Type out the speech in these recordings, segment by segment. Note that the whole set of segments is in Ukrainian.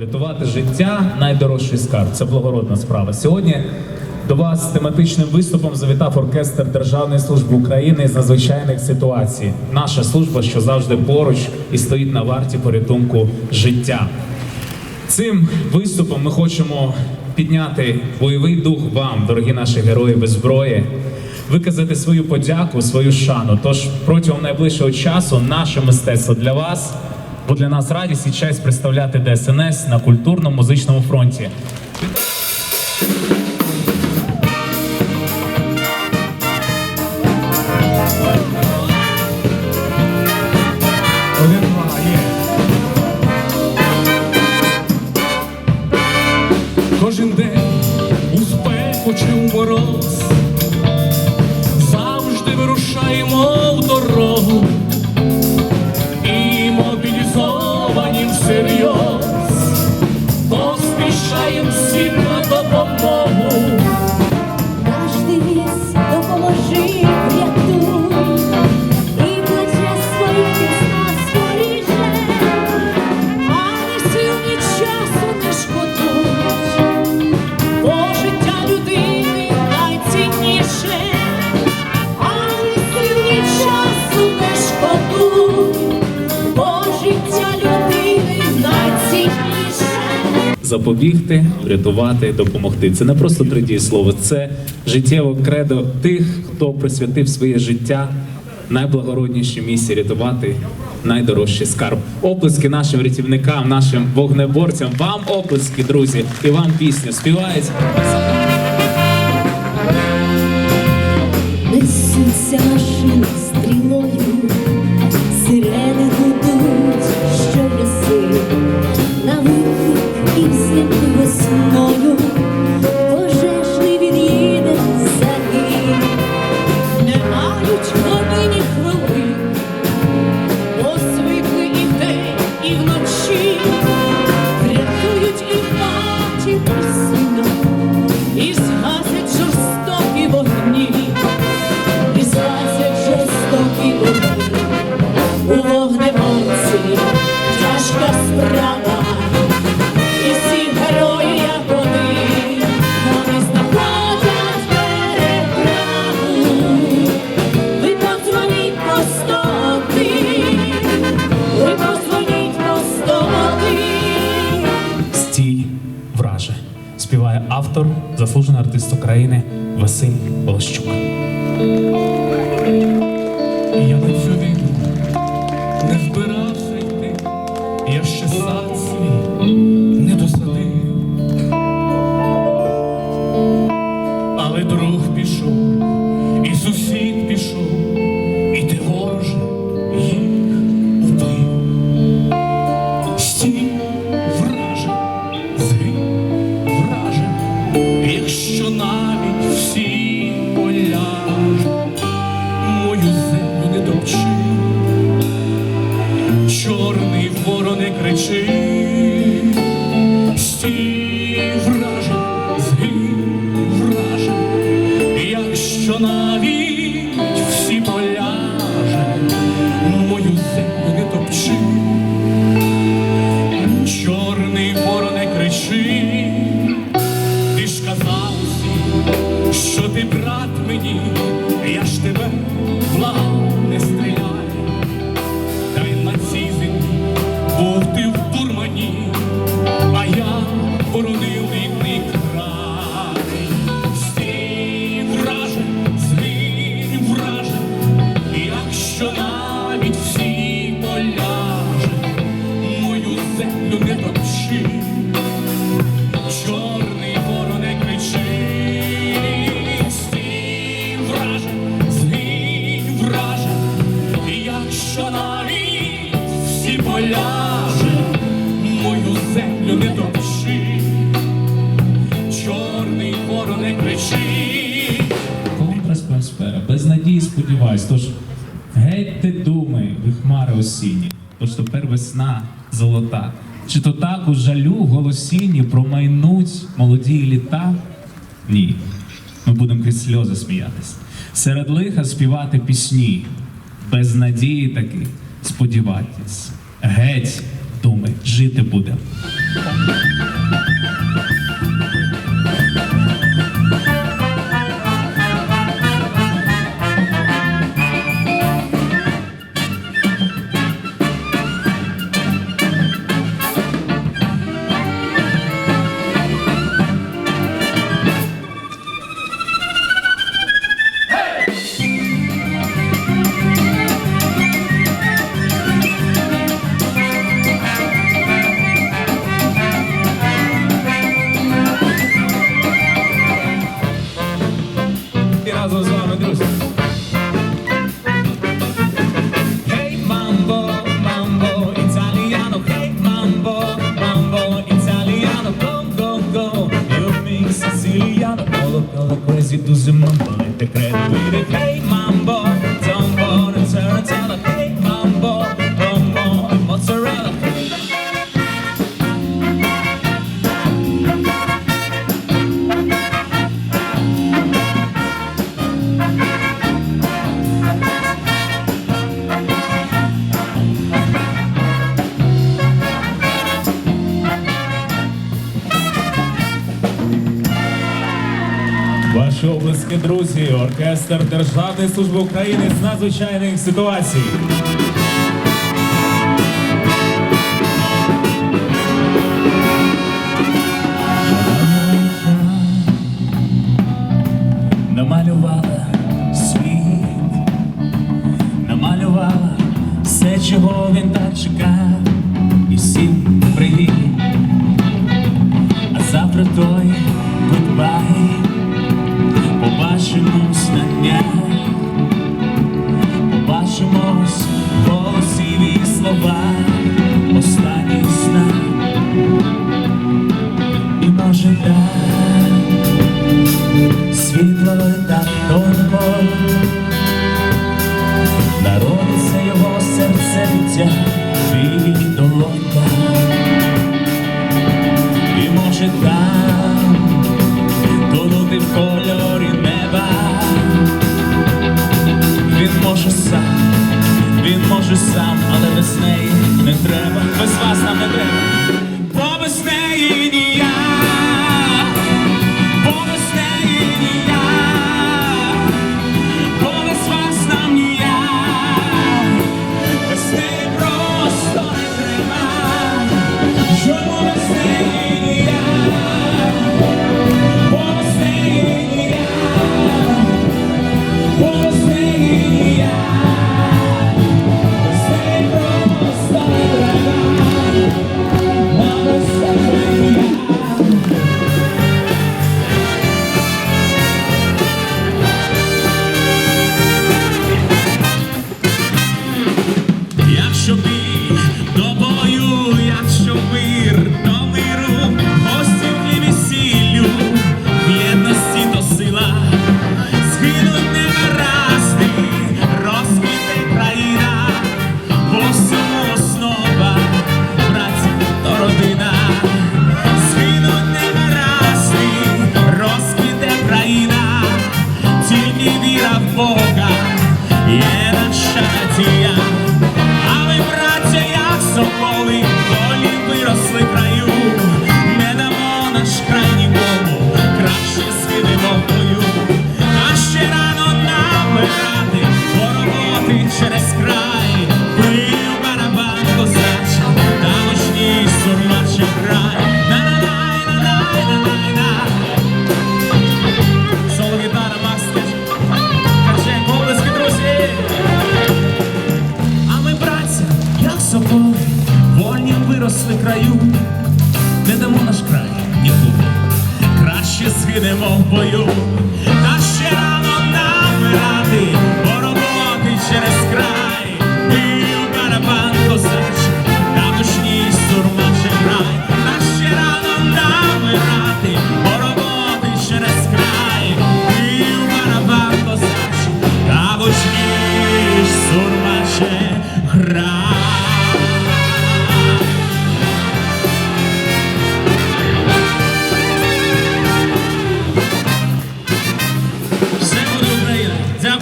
Рятувати життя найдорожчий скарб. Це благородна справа. Сьогодні до вас з тематичним виступом завітав оркестр Державної служби України з надзвичайних ситуацій. Наша служба, що завжди поруч і стоїть на варті порятунку життя. Цим виступом ми хочемо підняти бойовий дух вам, дорогі наші герої без зброї, виказати свою подяку, свою шану. Тож протягом найближчого часу наше мистецтво для вас, бо для нас радість і честь представляти ДСНС на культурно-музичному фронті. Запобігти, врятувати, допомогти. Це не просто три дієслова, це життєве кредо тих, хто присвятив своє життя найблагороднішій місії рятувати найдорожчий скарб. Оплески нашим рятівникам, нашим вогнеборцям. Вам оплески, друзі, і вам пісню співають. Несуться машини стрілою, сирени гудуть, що ляси, на виклик і взимку весною, Не збирався Геть ти думи, вихмари осінні, тож тепер весна золота. Чи то так у жалю голосінні промайнуть молоді літа? Ні, ми будемо крізь сльози сміятись. Серед лиха співати пісні, без надії таки сподіватись. Геть, думи, жити будемо. шановні друзі, оркестр Державної служби України з надзвичайних ситуацій. chegar.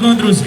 malandros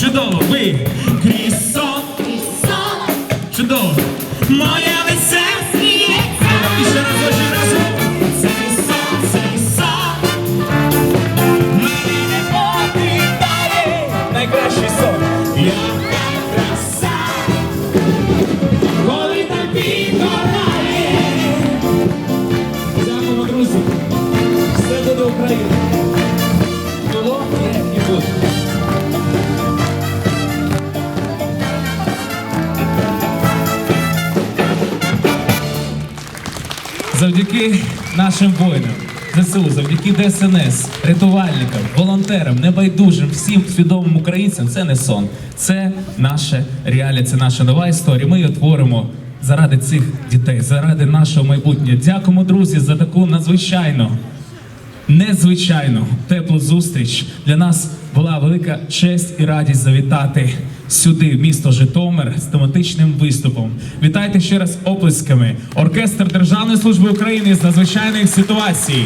Чудово, ви крізь сон. Чудово. Моє лице сміється. І ще раз, ще разом. Цей сон, цей сон. Мені не покидає. Найкращий сон. Яка краса. Коли тобі горає. Дякуємо, друзі. Все буде Україна. Завдяки нашим воїнам, ЗСУ, завдяки ДСНС, рятувальникам, волонтерам, небайдужим, всім свідомим українцям, це не сон. Це наше реалія, це наша нова історія. Ми її творимо заради цих дітей, заради нашого майбутнього. Дякуємо, друзі, за таку надзвичайну незвичайну теплу зустріч. Для нас була велика честь і радість завітати сюди, в місто Житомир, з тематичним виступом. Вітайте ще раз оплесками. Оркестр Державної служби України з надзвичайних ситуацій.